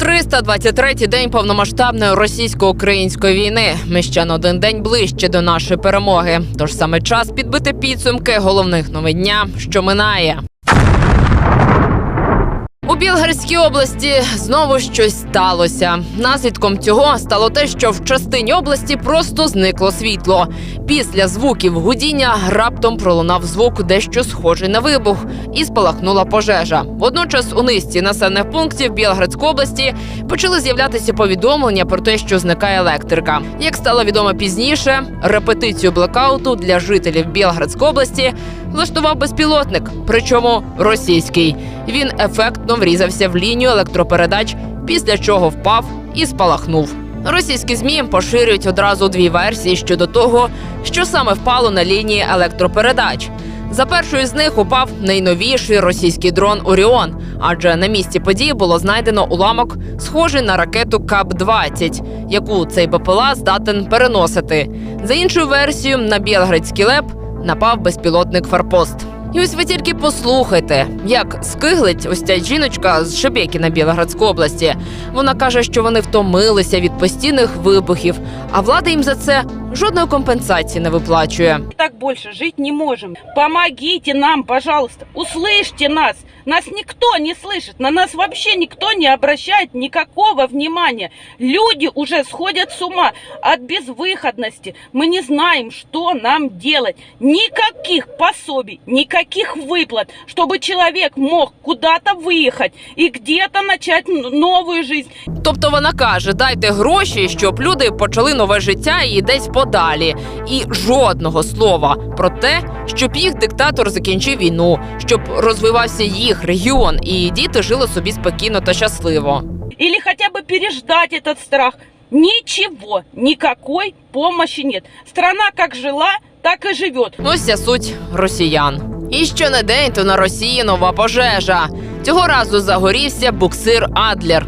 323-й день повномасштабної російсько-української війни. Ми ще на один день ближче до нашої перемоги. Тож саме час підбити підсумки головних новин дня, що минає. Білгарській області знову щось сталося. Наслідком цього стало те, що в частині області просто зникло світло. Після звуків гудіння раптом пролунав звук, дещо схожий на вибух, і спалахнула пожежа. Водночас у низці населених пунктів Білградської області почали з'являтися повідомлення про те, що зникає електрика. Як стало відомо пізніше, репетицію блекауту для жителів Білградської області влаштував безпілотник, причому російський. Він ефектно врізався в лінію електропередач, після чого впав і спалахнув. Російські змі поширюють одразу дві версії щодо того, що саме впало на лінії електропередач. За першою з них упав найновіший російський дрон Оріон, адже на місці події було знайдено уламок, схожий на ракету КАП-20, яку цей БПЛА здатен переносити. За іншою версією, на Білградський леп напав безпілотник Фарпост. І ось ви тільки послухайте, як скиглить ось ця жіночка з Шебекіна Білоградської області. Вона каже, що вони втомилися від постійних вибухів, а влада їм за це жодної компенсації не виплачує. так більше жити не можемо. Помогіть нам, пожалуйста. Услышьте нас. Нас никто не слышит. На нас вообще никто не обращает никакого внимания. Люди уже сходят с ума от безвыходности. Мы не знаем, что нам делать. Никаких пособий, никаких выплат, чтобы человек мог куда-то выехать и где-то начать н- новую жизнь. Тобто вона каже: дайте гроші, щоб люди почали нове життя і десь подалі. І жодного слова про те, щоб їх диктатор закінчив війну, щоб розвивався їх регіон, і діти жили собі спокійно та щасливо. или хотя бы переждать этот страх. Ничего, никакой помощи нет. Страна как жила, так и живет. Ось ця суть росіян. І що не день, то на Росії нова пожежа. Цього разу загорівся буксир Адлер.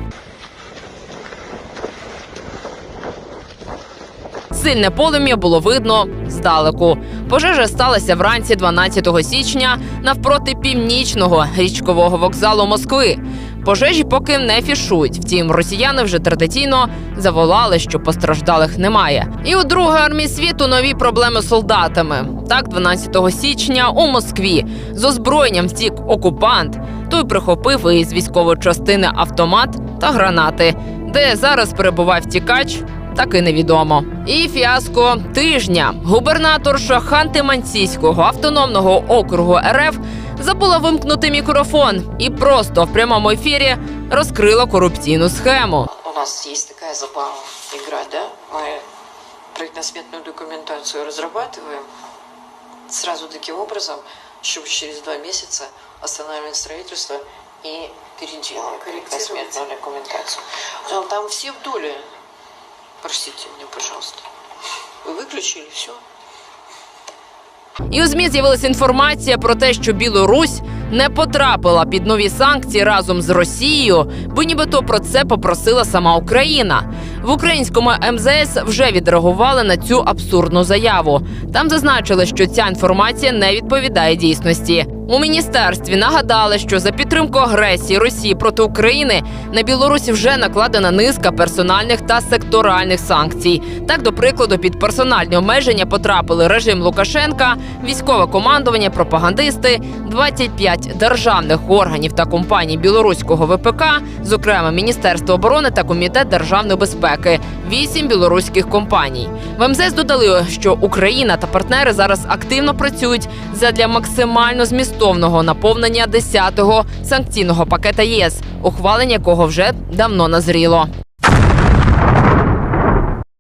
Сильне полум'я було видно здалеку. Пожежа сталася вранці 12 січня навпроти північного річкового вокзалу Москви. Пожежі поки не фішують. Втім, росіяни вже традиційно заволали, що постраждалих немає. І у Другої армії світу нові проблеми з солдатами. Так, 12 січня у Москві з озброєнням втік окупант. Той прихопив із військової частини автомат та гранати, де зараз перебуває втікач Так і невідомо. І фіаско тижня. Губернаторша Ханти-Мансійського автономного округу РФ забула вимкнути мікрофон і просто в прямому ефірі розкрила корупційну схему. У нас есть такая забава играть, да? Мы проектно-сметную документацию разрабатываем сразу таким образом, чтобы через два месяца останавливаем строительство и переделаем проектно-сметную документацию. Ну, Там все в доле. Простите меня, пожалуйста. Вы выключили все. І у змі з'явилася інформація про те, що Білорусь не потрапила під нові санкції разом з Росією, бо нібито про це попросила сама Україна. В українському МЗС вже відреагували на цю абсурдну заяву. Там зазначили, що ця інформація не відповідає дійсності. У міністерстві нагадали, що за підтримку агресії Росії проти України на Білорусі вже накладена низка персональних та секторальних санкцій. Так, до прикладу, під персональні обмеження потрапили режим Лукашенка, військове командування, пропагандисти, 25 державних органів та компаній білоруського ВПК, зокрема Міністерство оборони та Комітет державної безпеки, 8 білоруських компаній. В МЗС додали, що Україна та партнери зараз активно працюють задля максимально змістовного наповнення 10-го санкційного пакета ЄС, ухвалення якого вже давно назріло.